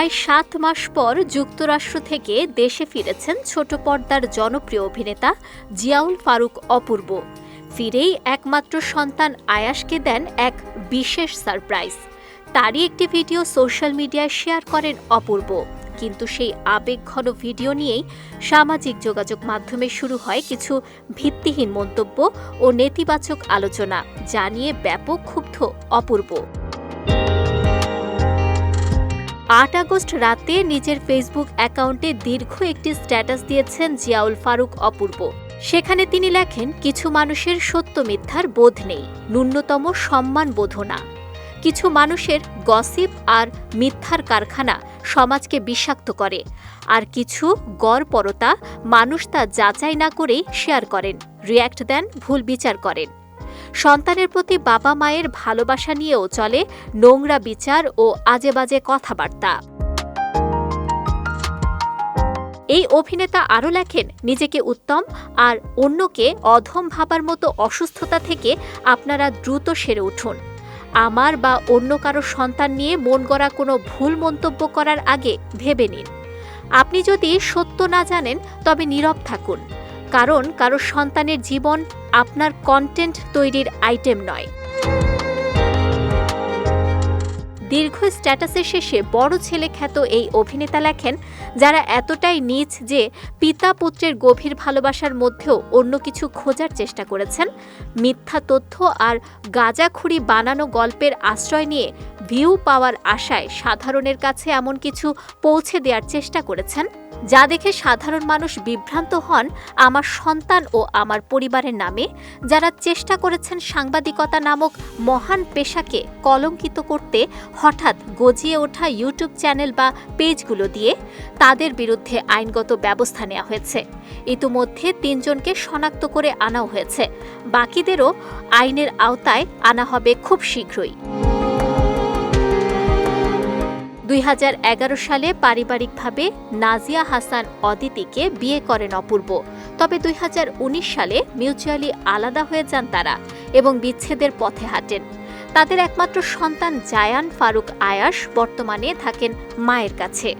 প্রায় সাত মাস পর যুক্তরাষ্ট্র থেকে দেশে ফিরেছেন ছোট পর্দার জনপ্রিয় অভিনেতা জিয়াউল ফারুক অপূর্ব। ফিরেই একমাত্র সন্তান আয়াসকে দেন এক বিশেষ সারপ্রাইজ। তারই একটি ভিডিও সোশ্যাল মিডিয়ায় শেয়ার করেন অপূর্ব। কিন্তু সেই আবেগঘন ভিডিও নিয়েই সামাজিক যোগাযোগ মাধ্যমে শুরু হয় কিছু ভিত্তিহীন মন্তব্য ও নেতিবাচক আলোচনা, যা নিয়ে ব্যাপক ক্ষুব্ধ অপূর্ব। আট আগস্ট রাতে নিজের ফেসবুক অ্যাকাউন্টে দীর্ঘ একটি স্ট্যাটাস দিয়েছেন জিয়াউল ফারুক অপূর্ব। সেখানে তিনি লেখেন, কিছু মানুষের সত্য মিথ্যার বোধ নেই, ন্যূনতম সম্মান বোধ না কিছু মানুষের গসিপ আর মিথ্যার কারখানা সমাজকে বিষাক্ত করে, আর কিছু গড়পরতা মানুষ তা যাচাই না করেই শেয়ার করেন। রিয়্যাক্ট দেন, ভুল বিচার করেন। সন্তানের প্রতি বাবা মায়ের ভালোবাসা নিয়েও চলে নোংরা বিচার ও আজে বাজে কথাবার্তা। এই অভিনেতা আরও লেখেন, নিজেকে উত্তম আর অন্যকে অধম ভাবার মতো অসুস্থতা থেকে আপনারা দ্রুত সেরে উঠুন। আমার বা অন্য কারও সন্তান নিয়ে মন গড়া কোনো ভুল মন্তব্য করার আগে ভেবে নিন। আপনি যদি সত্য না জানেন, তবে নীরব থাকুন। কারণ কারও সন্তানের জীবন আপনার কন্টেন্ট তৈরির আইটেম নয়। দীর্ঘ স্ট্যাটাসের শেষে বড় ছেলে খ্যাত এই অভিনেতা লেখেন, যারা এতটাই নিচ যে পিতা পুত্রের গভীর ভালোবাসার মধ্যেও অন্য কিছু খোঁজার চেষ্টা করেছেন, মিথ্যা তথ্য আর গাঁজাখুরি বানানো গল্পের আশ্রয় নিয়ে ভিউ পাওয়ার আশায় সাধারণের কাছে এমন কিছু পৌঁছে দেওয়ার চেষ্টা করেছেন। যা দেখে সাধারণ মানুষ বিভ্রান্ত হন আমার সন্তান ও আমার পরিবারের নামে। যারা চেষ্টা করেছেন সাংবাদিকতা নামক মহান পেশাকে কলঙ্কিত করতে হঠাৎ গজিয়ে ওঠা ইউটিউব চ্যানেল বা পেজগুলো দিয়ে তাদের বিরুদ্ধে আইনগত ব্যবস্থা নেওয়া হয়েছে। ইতিমধ্যে তিনজনকে শনাক্ত করে আনাও হয়েছে। বাকিদেরও আইনের আওতায় আনা হবে খুব শীঘ্রই। দুই হাজার এগারো সালে পারিবারিকভাবে নাজিয়া হাসান অদিতিকে বিয়ে করেন অপূর্ব। তবে দুই হাজার উনিশ সালে মিউচুয়ালি আলাদা হয়ে যান তারা এবং বিচ্ছেদের পথে হাঁটেন। তাদের একমাত্র সন্তান জায়ান ফারুক আয়াস বর্তমানে থাকেন মায়ের কাছে।